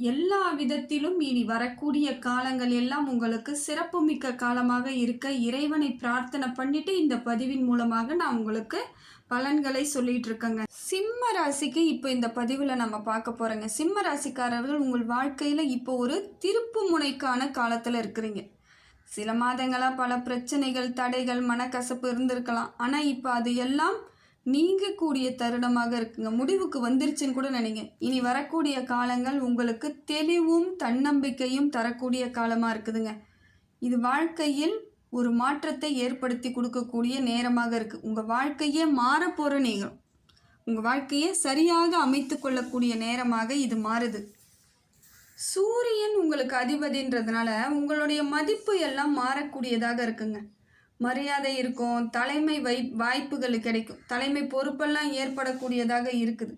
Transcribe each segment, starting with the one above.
எல்லா விதத்திலும் இனி வரக்கூடிய காலங்கள் எல்லாம் உங்களுக்கு சிறப்புமிக்க காலமாக இருக்க இறைவனை பிரார்த்தனை பண்ணிட்டு இந்த பதிவின் மூலமாக நான் உங்களுக்கு பலன்களை சொல்லிட்டு இருக்கேங்க. சிம்ம ராசிக்கு இப்போ இந்த பதிவில் நம்ம பார்க்க போறோங்க. சிம்ம ராசிக்காரர்கள் உங்கள் வாழ்க்கையில் இப்போ ஒரு திருப்பு முனைக்கான காலத்தில் இருக்கிறீங்க. சில மாதங்களாக பல பிரச்சனைகள் தடைகள் மனக்கசப்பு இருந்திருக்கலாம். ஆனால் இப்போ அது எல்லாம் நீங்கக்கூடிய தருணமாக இருக்குங்க. முடிவுக்கு வந்துருச்சுன்னு கூட நினைங்க. இனி வரக்கூடிய காலங்கள் உங்களுக்கு தெளிவும் தன்னம்பிக்கையும் தரக்கூடிய காலமாக இருக்குதுங்க. இது வாழ்க்கையில் ஒரு மாற்றத்தை ஏற்படுத்தி கொடுக்கக்கூடிய நேரமாக இருக்குது உங்கள் வாழ்க்கையே மாறப்போகிற நேரம். உங்கள் வாழ்க்கையை சரியாக அமைத்து கொள்ளக்கூடிய நேரமாக இது மாறுது. சூரியன் உங்களுக்கு அதிபதின்றதுனால உங்களுடைய மதிப்பு எல்லாம் மாறக்கூடியதாக இருக்குங்க. மரியாதை இருக்கும். தலைமை வை வாய்ப்புகள் கிடைக்கும். தலைமை பொறுப்பெல்லாம் ஏற்படக்கூடியதாக இருக்குது.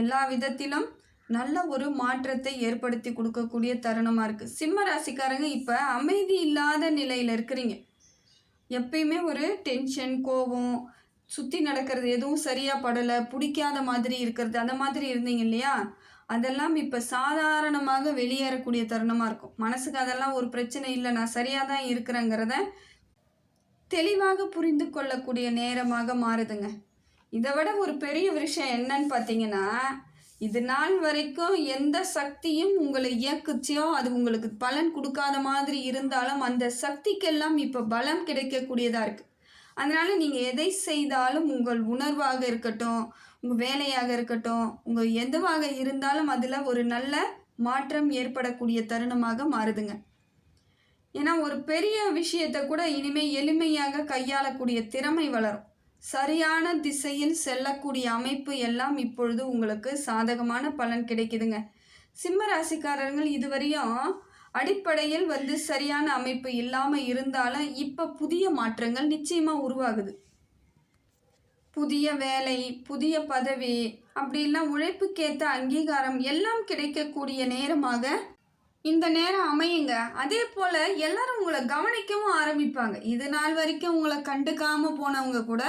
எல்லா விதத்திலும் நல்ல ஒரு மாற்றத்தை ஏற்படுத்தி கொடுக்கக்கூடிய தருணமாக இருக்குது சிம்ம ராசிக்காரங்க இப்போ அமைதி இல்லாத நிலையில் இருக்கிறீங்க. எப்பயுமே ஒரு டென்ஷன் கோபம் சுற்றி நடக்கிறது எதுவும் சரியாக படலை பிடிக்காத மாதிரி இருக்கிறது அந்த மாதிரி இருந்தீங்க இல்லையா? அதெல்லாம் இப்போ சாதாரணமாக வெளியேறக்கூடிய தருணமாக இருக்கும். மனசுக்கு அதெல்லாம் ஒரு பிரச்சனை இல்லை. நான் சரியாக தான் இருக்கிறேங்கிறத தெளிவாக புரிந்து கொள்ளக்கூடிய நேரமாக மாறுதுங்க. இதை விட ஒரு பெரிய விஷயம் என்னன்னு பார்த்தீங்கன்னா இது நாள் வரைக்கும் எந்த சக்தியும் உங்களை இயக்குச்சியோ அது உங்களுக்கு பலன் கொடுக்காத மாதிரி இருந்தாலும் அந்த சக்திக்கெல்லாம் இப்போ பலம் கிடைக்கக்கூடியதாக இருக்குது அதனால் நீங்கள் எதை செய்தாலும் உங்கள் உணர்வாக இருக்கட்டும் உங்கள் வேலையாக இருக்கட்டும் உங்கள் எதுவாக இருந்தாலும் அதில் ஒரு நல்ல மாற்றம் ஏற்படக்கூடிய தருணமாக மாறுதுங்க. ஏன்னா ஒரு பெரிய விஷயத்தை கூட இனிமே எளிமையாக கையாளக்கூடிய திறமை வளரும். சரியான திசையில் செல்லக்கூடிய அமைப்பு எல்லாம் இப்பொழுது உங்களுக்கு சாதகமான பலன் கிடைக்குதுங்க. சிம்ம ராசிக்காரர்கள் இதுவரையும் அடிப்படையில் வந்து சரியான அமைப்பு இல்லாமல் இருந்தாலும் இப்போ புதிய மாற்றங்கள் நிச்சயமாக உருவாகுது. புதிய வேலை புதிய பதவி அப்படிலாம் உழைப்புக்கேற்ற அங்கீகாரம் எல்லாம் கிடைக்கக்கூடிய நேரமாக இந்த நேரம் அமையுங்க. அதே போல் எல்லாரும் உங்களை கவனிக்கவும் ஆரம்பிப்பாங்க. இது நாள் வரைக்கும் உங்களை கண்டுக்காமல் போனவங்க கூட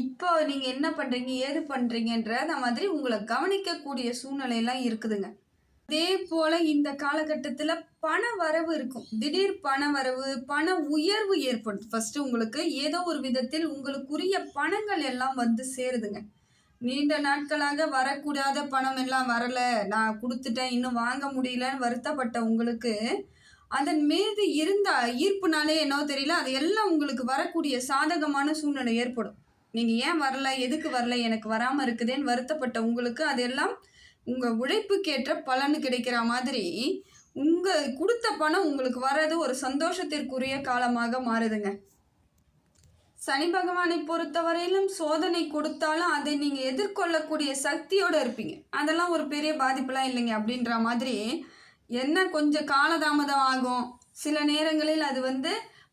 இப்போ நீங்கள் என்ன பண்ணுறீங்க ஏது பண்ணுறீங்கன்ற மாதிரி உங்களை கவனிக்கக்கூடிய சூழ்நிலையெல்லாம் இருக்குதுங்க. அதே போல் இந்த காலகட்டத்தில் பண வரவு இருக்கும். திடீர் பண வரவு பண உயர்வு ஏற்படும். ஃபஸ்ட்டு உங்களுக்கு ஏதோ ஒரு விதத்தில் உங்களுக்குரிய பணங்கள் எல்லாம் வந்து சேருதுங்க. நீண்ட நாட்களாக வரக்கூடாத பணம் எல்லாம் வரலை. நான் கொடுத்துட்டேன். இன்னும் வாங்க முடியலன்னு வருத்தப்பட்ட உங்களுக்கு அதன் மீது இருந்த ஈர்ப்புனாலே என்னவோ தெரியல. அது எல்லாம் உங்களுக்கு வரக்கூடிய சாதகமான சூழ்நிலை ஏற்படும். நீங்கள் ஏன் வரல? எதுக்கு வரல? எனக்கு வராமல் இருக்குதேன்னு வருத்தப்பட்ட உங்களுக்கு அதெல்லாம் உங்கள் உழைப்புக்கேற்ற பலன் கிடைக்கிற மாதிரி உங்கள் கொடுத்த பணம் உங்களுக்கு வர்றது ஒரு சந்தோஷத்திற்குரிய காலமாக மாறுதுங்க. சனி பகவானை பொறுத்தவரையிலும் சோதனை கொடுத்தாலும் அதை நீங்கள் எதிர்கொள்ளக்கூடிய சக்தியோடு இருப்பீங்க. அதெல்லாம் ஒரு பெரிய பாதிப்புலாம் இல்லைங்க. அப்படின்ற மாதிரி என்ன கொஞ்சம் காலதாமதம் ஆகும். சில நேரங்களில் அது வந்து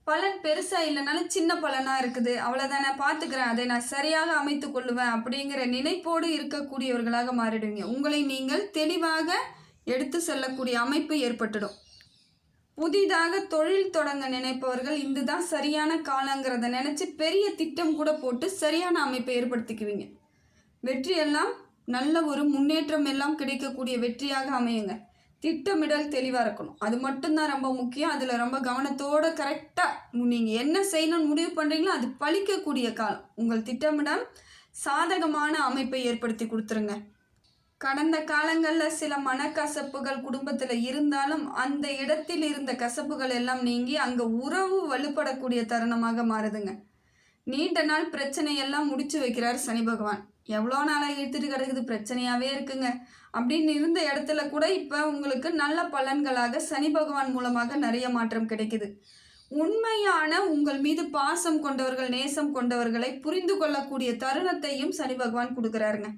பலன் பெருசாக இல்லைனாலும் சின்ன பலனாக இருக்குது. அவ்வளோதானே பார்த்துக்கிறேன் அதை நான் சரியாக அமைத்து கொள்ளுவேன் அப்படிங்கிற நினைப்போடு இருக்கக்கூடியவர்களாக மாறிடுவீங்க. உங்களை நீங்கள் தெளிவாக எடுத்து செல்லக்கூடிய அமைப்பு ஏற்பட்டுடும். புதிதாக தொழில் தொடங்க நினைப்பவர்கள் இதுதான் சரியான காலங்கிறத நினச்சி பெரிய திட்டம் கூட போட்டு சரியான அமைப்பை ஏற்படுத்திக்குவீங்க. வெற்றியெல்லாம் நல்ல ஒரு முன்னேற்றம் எல்லாம் கிடைக்கக்கூடிய வெற்றியாக அமையுங்க. திட்டமிடல் தெளிவாக இருக்கணும். அது மட்டும்தான் ரொம்ப முக்கியம். அதில் ரொம்ப கவனத்தோடு கரெக்டாக நீங்கள் என்ன செய்யணும்னு முடிவு பண்ணுறீங்களோ அது பழிக்கக்கூடிய காலம். உங்கள் திட்டமிடம் சாதகமான அமைப்பை ஏற்படுத்தி கொடுத்துருங்க. கடந்த காலங்களில் சில மனக்கசப்புகள் குடும்பத்தில் இருந்தாலும் அந்த இடத்தில் இருந்த கசப்புகள் எல்லாம் நீங்கி அங்கே உறவு வலுப்படக்கூடிய தருணமாக மாறுதுங்க. நீண்ட நாள் பிரச்சனையெல்லாம் முடிச்சு வைக்கிறார் சனி பகவான். எவ்வளோ நாளாக இழுத்துட்டு கிடக்குது? பிரச்சனையாகவே இருக்குங்க. அப்படின்னு இருந்த இடத்துல கூட இப்போ உங்களுக்கு நல்ல பலன்களாக சனி பகவான் மூலமாக நிறைய மாற்றம் கிடைக்குது. உண்மையான உங்கள் மீது பாசம் கொண்டவர்கள் நேசம் கொண்டவர்களை புரிந்து கொள்ளக்கூடிய தருணத்தையும் சனி பகவான் கொடுக்குறாருங்க.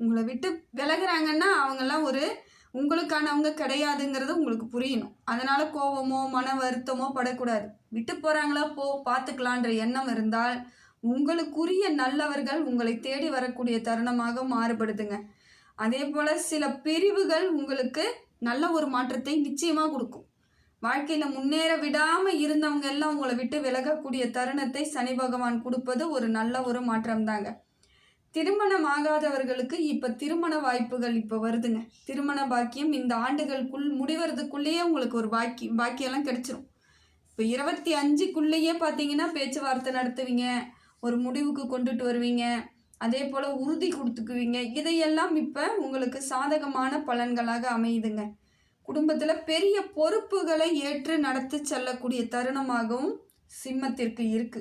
உங்களை விட்டு விலகிறாங்கன்னா அவங்கெல்லாம் ஒரு உங்களுக்கானவங்க கிடையாதுங்கிறது உங்களுக்கு புரியணும். அதனால கோபமோ மன வருத்தமோ படக்கூடாது. விட்டு போகிறாங்களா போ பார்த்துக்கலான்ற எண்ணம் இருந்தால் உங்களுக்குரிய நல்லவர்கள் உங்களை தேடி வரக்கூடிய தருணமாக மாறுபடுதுங்க. அதே போல் சில பிரிவுகள் உங்களுக்கு நல்ல ஒரு மாற்றத்தை நிச்சயமாக கொடுக்கும். வாழ்க்கையில் முன்னேற விடாமல் இருந்தவங்க எல்லாம் உங்களை விட்டு விலகக்கூடிய தருணத்தை சனி பகவான் கொடுப்பது ஒரு நல்ல ஒரு மாற்றம் தாங்க திருமணம் ஆகாதவர்களுக்கு இப்ப திருமண வாய்ப்புகள் இப்ப வருதுங்க. திருமண பாக்கியம் இந்த ஆண்டுகளுக்குள் முடிவறதுக்குள்ளேயே உங்களுக்கு ஒரு பாக்கி பாக்கியெல்லாம் கிடைச்சிரும். இப்போ இருபத்தி அஞ்சுக்குள்ளேயே பார்த்தீங்கன்னா பேச்சுவார்த்தை நடத்துவீங்க ஒரு முடிவுக்கு கொண்டுட்டு வருவீங்க அதே போல் உறுதி கொடுத்துக்குவீங்க. இதையெல்லாம் இப்போ உங்களுக்கு சாதகமான பலன்களாக அமையுதுங்க. குடும்பத்தில் பெரிய பொறுப்புகளை ஏற்று நடத்தி செல்லக்கூடிய தருணமாகவும் சிம்மத்திற்கு இருக்கு.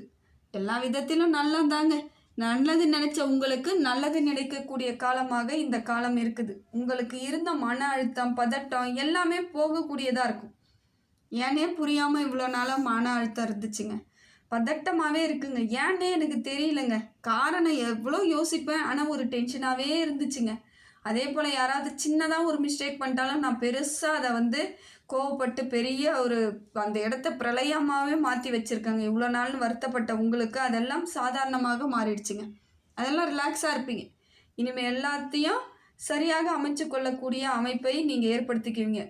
எல்லா விதத்திலும் நல்லதாங்க நல்லது நினைச்ச உங்களுக்கு நல்லது நினைக்கக்கூடிய காலமாக இந்த காலம் இருக்குது. உங்களுக்கு இருந்த மன அழுத்தம் பதட்டம் எல்லாமே போகக்கூடியதாக இருக்கும். ஏனே புரியாமல் இவ்வளோ நாளாக மன அழுத்தம் இருந்துச்சுங்க. பதட்டமாகவே இருக்குங்க. ஏன்னே எனக்கு தெரியலங்க. காரணம் எவ்வளோ யோசிப்பேன். ஆனால் ஒரு டென்ஷனாகவே இருந்துச்சுங்க. அதே போல் யாராவது சின்னதாக ஒரு மிஸ்டேக் பண்ணிட்டாலும் நான் பெருசாக அதை வந்து கோவப்பட்டு பெரிய ஒரு அந்த இடத்த பிரளயமாகவே மாற்றி வச்சுருக்காங்க. இவ்வளோ நாள்னு வருத்தப்பட்ட உங்களுக்கு அதெல்லாம் சாதாரணமாக மாறிடுச்சுங்க. அதெல்லாம் ரிலாக்ஸாக இருப்பீங்க. இனிமேல் எல்லாத்தையும் சரியாக அமைச்சு கொள்ளக்கூடிய அமைப்பை நீங்கள் ஏற்படுத்திக்குவீங்க.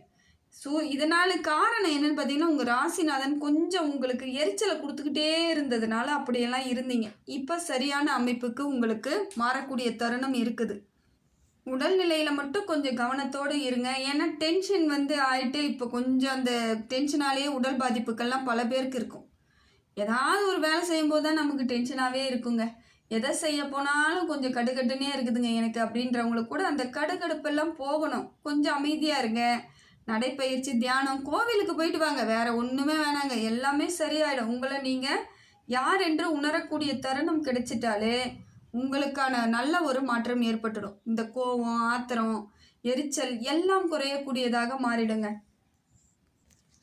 ஸோ இதனால் காரணம் என்னென்னு பார்த்தீங்கன்னா உங்கள் ராசிநாதன் கொஞ்சம் உங்களுக்கு எரிச்சலை கொடுத்துக்கிட்டே இருந்ததுனால அப்படியெல்லாம் இருந்தீங்க. இப்போ சரியான அமைப்புக்கு உங்களுக்கு மாறக்கூடிய தருணம் இருக்குது. உடல்நிலையில் மட்டும் கொஞ்சம் கவனத்தோடு இருங்க. ஏன்னா டென்ஷன் வந்து ஆயிட்டு இப்போ கொஞ்சம் அந்த டென்ஷனாலேயே உடல் பாதிப்புக்கள்லாம் பல பேருக்கு இருக்கும். ஏதாவது ஒரு வேலை செய்யும்போது தான் நமக்கு டென்ஷனாகவே இருக்குங்க. எதை செய்ய போனாலும் கொஞ்சம் கடுகடுன்னே இருக்குதுங்க எனக்கு அப்படின்றவங்களுக்கு கூட அந்த கடுகடுப்பெல்லாம் போகணும். கொஞ்சம் அமைதியாக இருங்க. நடைப்பயிற்சி தியானம் கோவிலுக்கு போயிட்டு வாங்க. வேறு ஒன்றுமே வேணாங்க. எல்லாமே சரியாயிடும். உங்களை நீங்கள் யார் என்று உணரக்கூடிய தருணம் கிடைச்சிட்டாலே உங்களுக்கான நல்ல ஒரு மாற்றம் ஏற்பட்டுடும். இந்த கோவம் ஆத்திரம் எரிச்சல் எல்லாம் குறையக்கூடியதாக மாறிடுங்க.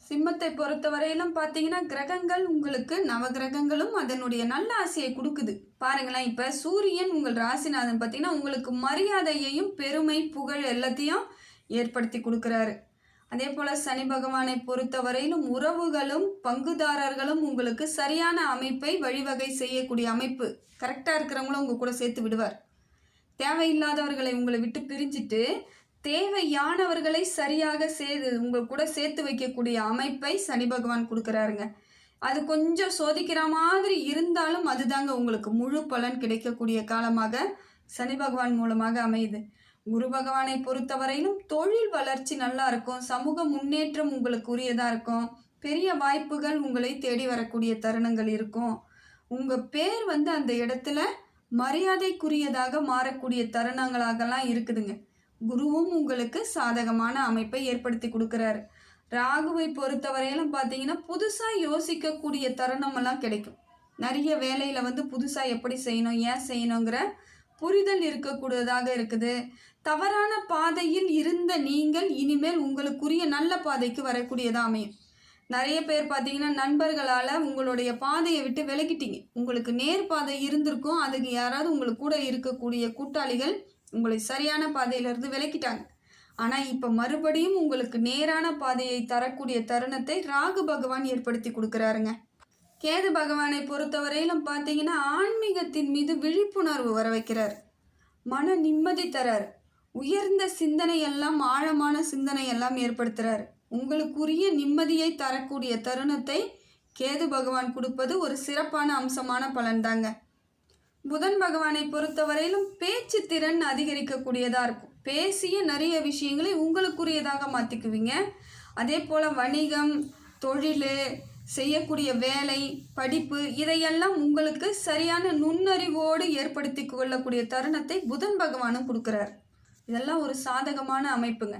சிம்மத்தை பொறுத்தவரையிலும் பார்த்தீங்கன்னா கிரகங்கள் உங்களுக்கு நவகிரகங்களும் அதனுடைய நல்ல ஆசையை கொடுக்குது. பாருங்களேன் இப்போ சூரியன் உங்கள் ராசிநாதன் பார்த்தீங்கன்னா உங்களுக்கு மரியாதையையும் பெருமை புகழ் எல்லாத்தையும் ஏற்படுத்தி கொடுக்குறாரு. அதே போல் சனி பகவானை பொறுத்தவரையிலும் உறவுகளும் பங்குதாரர்களும் உங்களுக்கு சரியான அமைப்பை வழிவகை செய்யக்கூடிய அமைப்பு. கரெக்டாக இருக்கிறவங்களும் உங்கள் கூட சேர்த்து விடுவார். தேவையில்லாதவர்களை உங்களை விட்டு பிரிஞ்சுட்டு தேவையானவர்களை சரியாக சேர்த்து உங்கள் கூட சேர்த்து வைக்கக்கூடிய அமைப்பை சனி பகவான் கொடுக்குறாருங்க. அது கொஞ்சம் சோதிக்கிற மாதிரி இருந்தாலும் அதுதாங்க உங்களுக்கு முழு பலன் கிடைக்கக்கூடிய காலமாக சனி பகவான் மூலமாக அமையுது. குரு பகவானை பொறுத்தவரையிலும் தொழில் வளர்ச்சி நல்லா இருக்கும். சமூக முன்னேற்றம் உங்களுக்கு உரியதாக இருக்கும். பெரிய வாய்ப்புகள் உங்களை தேடி வரக்கூடிய தருணங்கள் இருக்கும். உங்கள் பேர் வந்து அந்த இடத்துல மரியாதைக்குரியதாக மாறக்கூடிய தருணங்களாகலாம் இருக்குதுங்க. குருவும் உங்களுக்கு சாதகமான அமைப்பை ஏற்படுத்தி கொடுக்குறாரு. ராகுவை பொறுத்தவரையிலும் பார்த்தீங்கன்னா புதுசாக யோசிக்கக்கூடிய தருணமெல்லாம் கிடைக்கும். நிறைய வேலையில் வந்து புதுசாக எப்படி செய்யணும் ஏன் செய்யணுங்கிற புரிதல் இருக்கக்கூடியதாக இருக்குது. தவறான பாதையில் இருந்த நீங்கள் இனிமேல் உங்களுக்குரிய நல்ல பாதைக்கு வரக்கூடியதாக அமையும் நிறைய பேர் பார்த்தீங்கன்னா நண்பர்களால் உங்களுடைய பாதையை விட்டு விலகிட்டீங்க. உங்களுக்கு நேர் பாதை இருந்திருக்கும். அதுக்கு யாராவது உங்களுக்கு கூட இருக்கக்கூடிய கூட்டாளிகள் உங்களை சரியான பாதையிலிருந்து விலக்கிட்டாங்க. ஆனால் இப்போ மறுபடியும் உங்களுக்கு நேரான பாதையை தரக்கூடிய தருணத்தை ராகு பகவான் ஏற்படுத்தி கொடுக்குறாருங்க. கேது பகவானை பொறுத்தவரையிலும் பார்த்தீங்கன்னா ஆன்மீகத்தின் மீது விழிப்புணர்வு வர வைக்கிறார். மன நிம்மதி தரார். உயர்ந்த சிந்தனை எல்லாம் ஆழமான சிந்தனை எல்லாம் ஏற்படுத்துறார். உங்களுக்குரிய நிம்மதியை தரக்கூடிய தருணத்தை கேது பகவான் கொடுப்பது ஒரு சிறப்பான அம்சமான பலன்தாங்க. புதன் பகவானை பொறுத்தவரையிலும் பேச்சு திறன் அதிகரிக்கக்கூடியதாக இருக்கும். பேசிய நிறைய விஷயங்களை உங்களுக்குரியதாக மாற்றிக்குவீங்க அதே போல் வணிகம் தொழில் செய்யக்கூடிய வேலை படிப்பு இதையெல்லாம் உங்களுக்கு சரியான நுண்ணறிவோடு ஏற்படுத்தி கொள்ளக்கூடிய தருணத்தை புதன் பகவானும் கொடுக்குறார். இதெல்லாம் ஒரு சாதகமான அமைப்புங்க.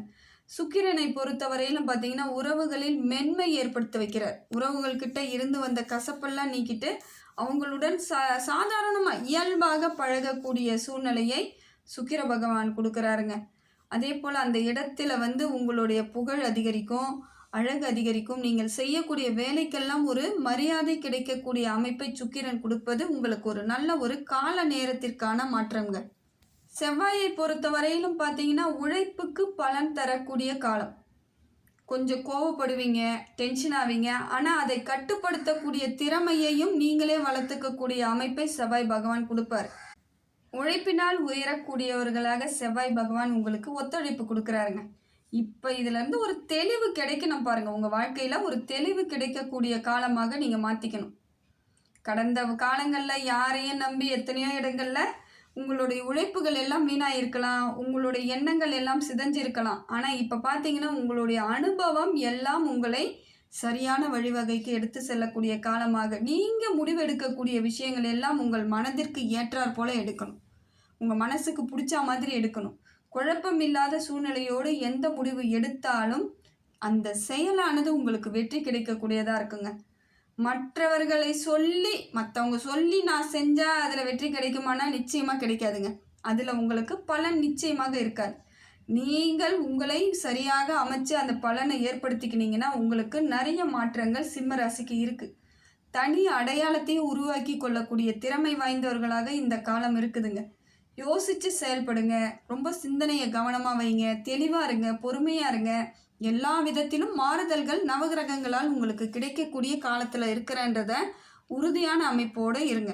சுக்கிரனை பொறுத்தவரையிலும் பார்த்தீங்கன்னா உறவுகளில் மென்மை ஏற்படுத்த வைக்கிறார். உறவுகள்கிட்ட இருந்து வந்த கசப்பெல்லாம் நீக்கிட்டு அவங்களுடன் சா சாதாரணமாக இயல்பாக பழகக்கூடிய சூழ்நிலையை சுக்கிர பகவான் கொடுக்குறாருங்க. அதே போல் அந்த இடத்துல வந்து உங்களுடைய புகழ் அதிகரிக்கும். அழகு அதிகரிக்கும். நீங்கள் செய்யக்கூடிய வேலைக்கெல்லாம் ஒரு மரியாதை கிடைக்கக்கூடிய அமைப்பை சுக்கிரன் கொடுப்பது உங்களுக்கு ஒரு நல்ல ஒரு கால நேரத்திற்கான மாற்றங்கள் செவ்வாயை பொறுத்த வரையிலும் பார்த்தீங்கன்னா உழைப்புக்கு பலன் தரக்கூடிய காலம். கொஞ்சம் கோவப்படுவீங்க டென்ஷன் ஆவீங்க. ஆனால் அதை கட்டுப்படுத்தக்கூடிய திறமையையும் நீங்களே வளர்த்துக்கக்கூடிய அமைப்பை செவ்வாய் பகவான் கொடுப்பார். உழைப்பினால் உயரக்கூடியவர்களாக செவ்வாய் பகவான் உங்களுக்கு ஒத்துழைப்பு கொடுக்குறாருங்க. இப்போ இதுலேருந்து ஒரு தெளிவு கிடைக்கணும் பாருங்க. உங்கள் வாழ்க்கையில் ஒரு தெளிவு கிடைக்கக்கூடிய காலமாக நீங்கள் மாற்றிக்கணும் கடந்த காலங்களில் யாரையும் நம்பி எத்தனையோ இடங்களில் உங்களுடைய உழைப்புகள் எல்லாம் வீணாயிருக்கலாம். உங்களுடைய எண்ணங்கள் எல்லாம் சிதஞ்சிருக்கலாம். ஆனால் இப்போ பார்த்தீங்கன்னா உங்களுடைய அனுபவம் எல்லாம் உங்களை சரியான வழிவகைக்கு எடுத்து செல்லக்கூடிய காலமாக நீங்கள் முடிவெடுக்கக்கூடிய விஷயங்கள் எல்லாம் உங்கள் மனதிற்கு ஏற்றாற் போல எடுக்கணும். உங்கள் மனசுக்கு பிடிச்ச மாதிரி எடுக்கணும். குழப்பம் இல்லாத சூழ்நிலையோடு எந்த முடிவு எடுத்தாலும் அந்த செயலானது உங்களுக்கு வெற்றி கிடைக்கக்கூடியதாக இருக்குங்க. மற்றவர்களை சொல்லி மற்றவங்க சொல்லி நான் செஞ்சால் அதில் வெற்றி கிடைக்குமானா நிச்சயமாக கிடைக்காதுங்க. அதில் உங்களுக்கு பலன் நிச்சயமாக இருக்காது. நீங்கள் உங்களை சரியாக அமைச்சு அந்த பலனை ஏற்படுத்திக்கினீங்கன்னா உங்களுக்கு நிறைய மாற்றங்கள் சிம்ம ராசிக்கு இருக்குது தனி அடையாளத்தையும் உருவாக்கி கொள்ளக்கூடிய திறமை வாய்ந்தவர்களாக இந்த காலம் இருக்குதுங்க. யோசித்து செயல்படுங்க. ரொம்ப சிந்தனையை கவனமாக வைங்க. தெளிவாக இருங்க. பொறுமையாக இருங்க. எல்லா விதத்திலும் மாறுதல்கள் நவகிரகங்களால் உங்களுக்கு கிடைக்கக்கூடிய காலத்தில் இருக்கிறன்றத உறுதியான அமைப்போடு இருங்க.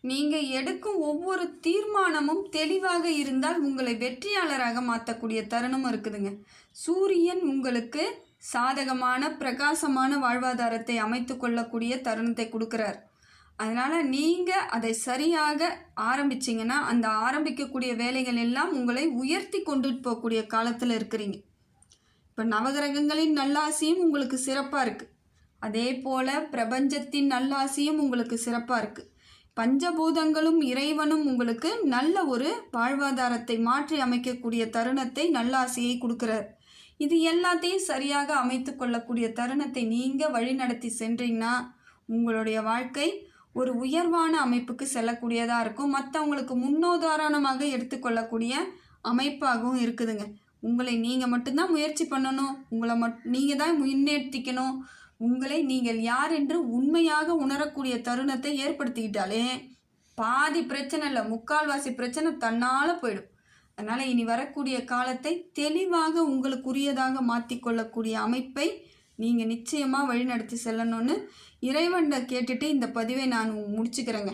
நீங்கள் எடுக்கும் ஒவ்வொரு தீர்மானமும் தெளிவாக இருந்தால் உங்களை வெற்றியாளராக மாற்றக்கூடிய தருணமும் இருக்குதுங்க. சூரியன் உங்களுக்கு சாதகமான பிரகாசமான வாழ்வாதாரத்தை அமைத்து கொள்ளக்கூடிய தருணத்தை கொடுக்குறார். அதனால் நீங்கள் அதை சரியாக ஆரம்பிச்சிங்கன்னா அந்த ஆரம்பிக்கக்கூடிய வேலைகள் எல்லாம் உங்களை உயர்த்தி கொண்டுட்டு போகக்கூடிய காலத்தில் இருக்கிறீங்க. இப்போ நவகிரகங்களின் நல்லாசியும் உங்களுக்கு சிறப்பாக இருக்குது அதே போல் பிரபஞ்சத்தின் நல்லாசியும் உங்களுக்கு சிறப்பாக இருக்குது பஞ்சபூதங்களும் இறைவனும் உங்களுக்கு நல்ல ஒரு வாழ்வாதாரத்தை மாற்றி அமைக்கக்கூடிய தருணத்தை நல்லாசியை கொடுக்குறார். இது எல்லாத்தையும் சரியாக அமைத்து கொள்ளக்கூடிய தருணத்தை நீங்கள் வழிநடத்தி சென்றீங்கன்னா உங்களுடைய வாழ்க்கை ஒரு உயர்வான அமைப்புக்கு செல்லக்கூடியதாக இருக்கும். மற்றவங்களுக்கு முன்னோதாரணமாக எடுத்துக்கொள்ளக்கூடிய அமைப்பாகவும் இருக்குதுங்க. உங்களை நீங்கள் மட்டும்தான் முயற்சி பண்ணணும். உங்களை மட் நீங்கள் தான் முன்னேற்றிக்கணும். உங்களை நீங்கள் யார் என்று உண்மையாக உணரக்கூடிய தருணத்தை ஏற்படுத்திக்கிட்டாலே பாதி பிரச்சனை இல்லை முக்கால்வாசி பிரச்சனை தன்னால் போயிடும். அதனால் இனி வரக்கூடிய காலத்தை தெளிவாக உங்களுக்குரியதாக மாற்றிக்கொள்ளக்கூடிய அமைப்பை நீங்கள் நிச்சயமாக வழிநடத்தி செல்லணும்னு இறைவன்ட கேட்டுட்டு இந்த பதிவை நான் முடிச்சுக்கிறேங்க.